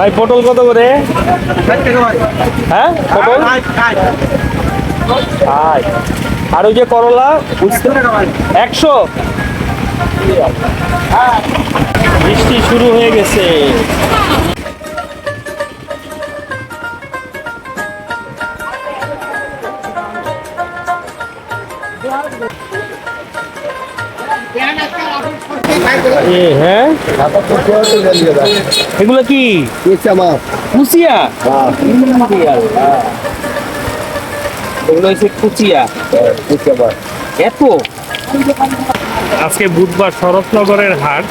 ভাই পটল কত করে? হ্যাঁ পটল? আয় আর ওই যে করলা একশো বৃষ্টি শুরু হয়ে গেছে। এ, হ্যাঁ? এগুলো কি? হচ্ছে কুচিয়া। এত? আজকে বুধবার শরৎনগরের হাট,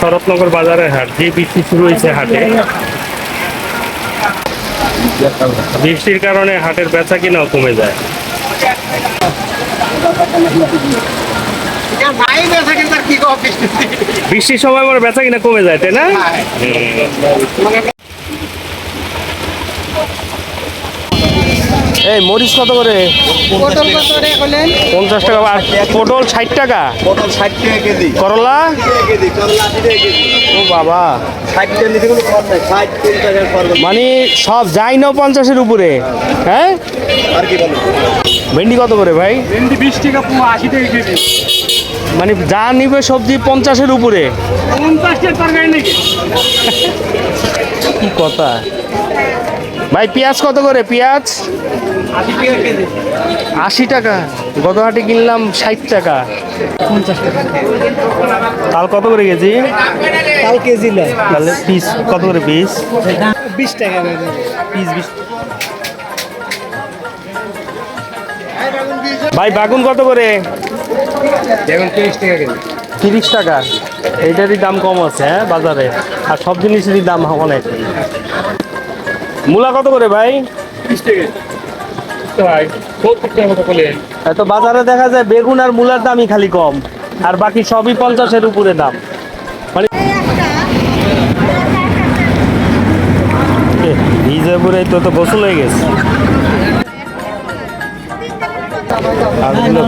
শরৎনগর বাজারের হাট, যে বৃষ্টি শুরু হয়েছে হাটে। বৃষ্টির কারণে হাটের বেচা কিনাও কমে যায়। বৃষ্টির সময় আমার বেচা কিনা কমে যায় তাই না? এই মরিচ কত করে? পটল কত রে বলেন? পঞ্চাশ টাকা। আর পটল ষাট টাকা? পটল ষাট টাকা কেজি। করলা? কেজি করলা আশি টাকা কেজি। ও বাবা। টাকা নিতে কম নাই মানে সব যাই নাও পঞ্চাশের উপরে হ্যাঁ? আর কি বলো ভেন্ডি কত করে ভাই? ভেন্ডি বিশ টাকা পুরো আশি টাকা কেজি। মানে যা নিবে সবজি পঞ্চাশের উপরে। পঞ্চাশ তরকারি নাকি? কি কথা? ভাই পেঁয়াজ কত করে? পেঁয়াজ? আশি টাকা। গত হাটে কিনলাম ষাট টাকা। তাল কত করে কেজি? কাল কেজি না। তাহলে পিস কত করে পিস? বিশ টাকা পিস বিশ। ভাই বাগুন কত করে? এখন তিরিশ টাকা কেজি। তিরিশ টাকা। এইটারই দাম কম আছে হ্যাঁ বাজারে। আর সব জিনিসেরই দাম অনেক। মূলা কত করে ভাই? বিশ টাকা বাজারে দেখা যায় বেগুন আর মূলার দামই খালি কম, আর বাকি সবই পঞ্চাশের উপরে দাম। মানে তো তো গোসল হয়ে গেছে।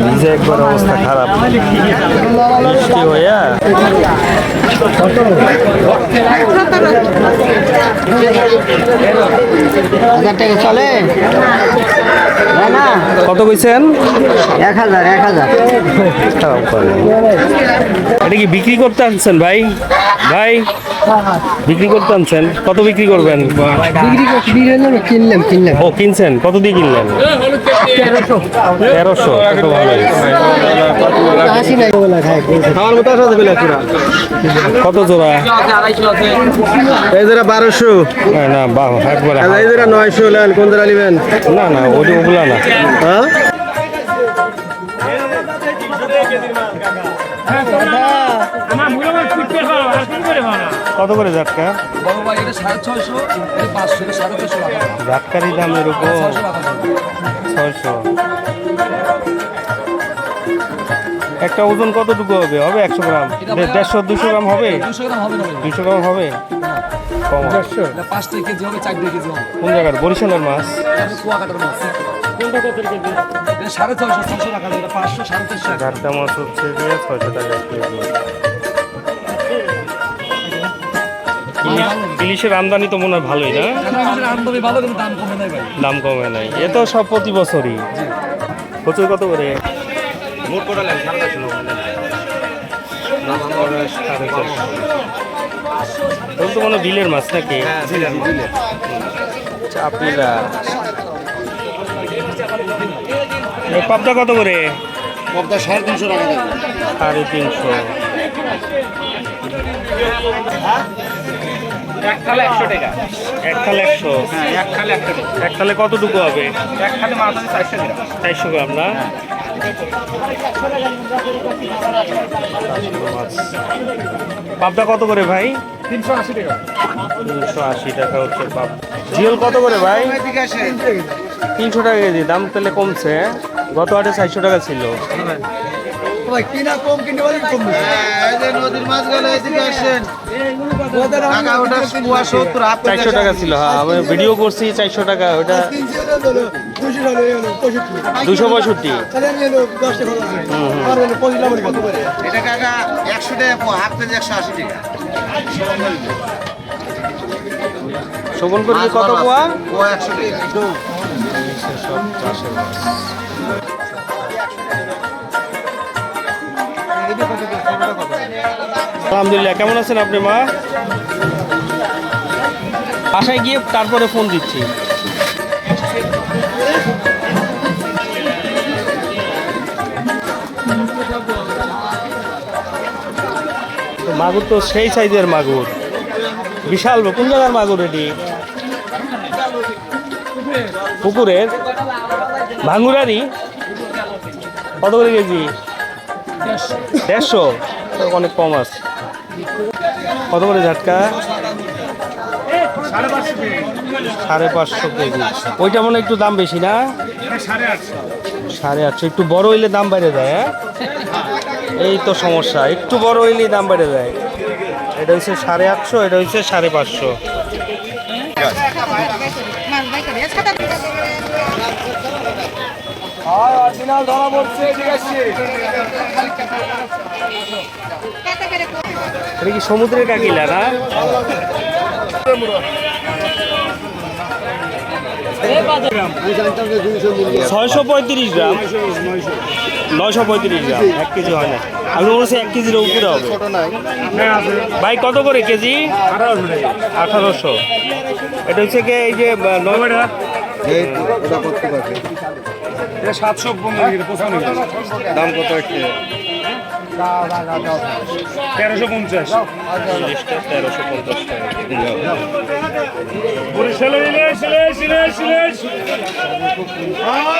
ভিজে একবার অবস্থা খারাপ। হাজার টাকা চলে? না না? কত কইছেন? এক হাজার এক হাজার। এটা কি বিক্রি করতে আনছেন ভাই? ভাই বিক্রি করতে আনছেন। কত বিক্রি করবেন? ডিগ্রি কিনলাম কিনলাম। ও কিনছেন? কত দিয়ে কিনলেন? তেরোশো। এত ভালো মতো আছে বেলা কত জোড়া? এই যারা বারোশো। না বা একবারে এই যারা নয়শো নেন কোন নেবেন? না না ওটা ওগুলা না। হ্যাঁ? কত করে জাটকা বড় ভাই এটা ছয়শো। একটা ওজন কতটুকু হবে? হবে একশো গ্রাম। দেড়শো দুশো গ্রাম হবে? দুশো গ্রাম হবে দুশো গ্রাম হবে? কম হবে। এটা কেজি হবে চার কেজি হবে। কোন জায়গার? বরিশালের মাছ? কুয়াকাটার মাছ। এটা সাড়ে ছয়শো ছশো টাকা পাঁচশো সাড়ে চারশো টাকা মাছ হচ্ছে যে ছয়শো টাকা কেজি। ইলিশের আমদানি তো মনে হয় ভালোই না? আমদানি ভালো কিন্তু দাম কমে নাই দাম কমে নাই। এ তো সব প্রতি বছরই। প্রচুর কত করে? মোট কোটা তো মনে বিলের মাছ নাকি? চাপিরা এ পাবদা কত করে? পদ্মা সাড়ে তিনশো টাকা সাড়ে তিনশো। এক খালে একশো টাকা। এক খালে একশো? হ্যাঁ এক খালে একশো টাকা। এক খালে কতটুকু হবে? এক খালে মাছ আছে চারশো গ্রাম চারশো গ্রাম না? পাবদা কত করে ভাই? তিনশো আশি টাকা। তিনশো আশি টাকা হচ্ছে পাব জিওল কত করে ভাই? তিনশো টাকা কেজি দাম তাহলে কমছে? গত আটে চারশো টাকা ছিল। কিনা কম কিনে বলি কম? নদীর মাছ গেল এদিকে আসেন। টাকা ওটা কুয়া সত্তর হাফ চারশো টাকা ছিল হ্যাঁ আমি ভিডিও করছি চারশো টাকা ওটা দুশো পঁয়ষট্টি। এটা কাকা একশো টাকা হাফ কেজি একশো আশি টাকা। শোভন করবি কত পোয়া ও একশো টাকা। আলহামদুলিল্লাহ কেমন আছেন আপনি মা? বাসায় গিয়ে তারপরে ফোন দিচ্ছি। মাগুর তো সেই সাইজের মাগুর। বিশাল। কোন জায়গার মাগুর এটি? পুকুরের? ভাঙ্গুরারি কত করে কেজি? দেড়শো অনেক কম আছে। কত করে ঝাটকা? সাড়ে পাঁচশো কেজি। ওইটা মনে একটু দাম বেশি না? সাড়ে আটশো। একটু বড় হইলে দাম বেড়ে যায় হ্যাঁ? এই তো সমস্যা। একটু বড় হইলেই দাম বেড়ে যায়। এটা হচ্ছে সাড়ে আটশো, এটা হচ্ছে সাড়ে পাঁচশো। ধরা পড়ছে, ঠিক আছে। এটা কি সমুদ্রের কাকিলা না? ছয়শো পঁয়ত্রিশ গ্রাম। নয়শো পঁয়ত্রিশ গ্রাম, এক কেজি হয় না। আমি বলছি এক কেজির উপরে হবে। ভাই, কত করে কেজি? আঠারোশো। এটা হচ্ছে কি এই যে নয় এটা সাতশো পনেরো দাম কত একটু তেরোশো পঞ্চাশ। তেরোশো পঞ্চাশ টাকা